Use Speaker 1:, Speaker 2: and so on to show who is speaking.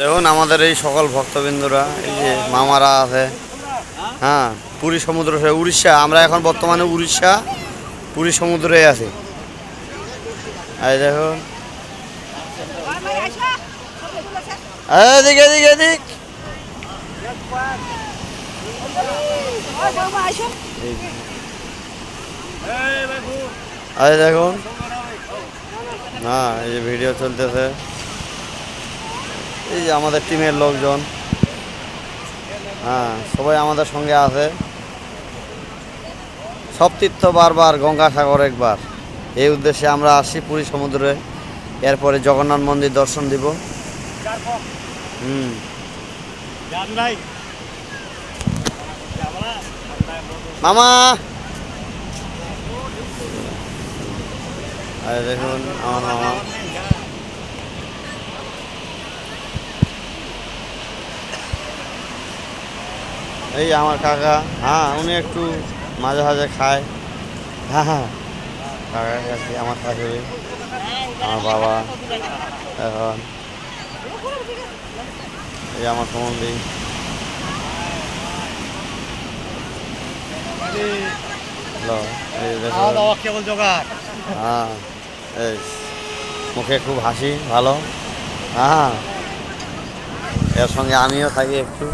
Speaker 1: দেখুন, আমাদের এই সকল ভক্তবৃন্দরা, এই যে মামারা আছে হ্যাঁ পুরী সমুদ্র উড়িষ্যা, আমরা এখন বর্তমানে উড়িষ্যা, পুরী সমুদ্রে আছি। এই দেখুন। এদিক এদিক দেখুন। হ্যাঁ এই যে ভিডিও চলতেছে। এই যে আমাদের টিমের লোকজন। হ্যাঁ সবাই আমাদের সঙ্গে আছে। সব তীর্থ বারবার গঙ্গাসাগর একবার। এই উদ্দেশ্যে আমরা আসি পুরী সমুদ্রে। এরপরে জগন্নাথ মন্দির দর্শন দিব। হুম। মামা! দেখুন, আমার মামা। এই আমার কাকা। হ্যাঁ উনি একটু মাঝে মাঝে খায়। হ্যাঁ হ্যাঁ। কাকা কাকি আমার শাশুড়ি আমার বাবা এখন। এই আমার সম্বন্ধী হ্যাঁ এই মুখে খুব হাসি ভালো। হ্যাঁ। এর সঙ্গে আমিও থাকি একটু।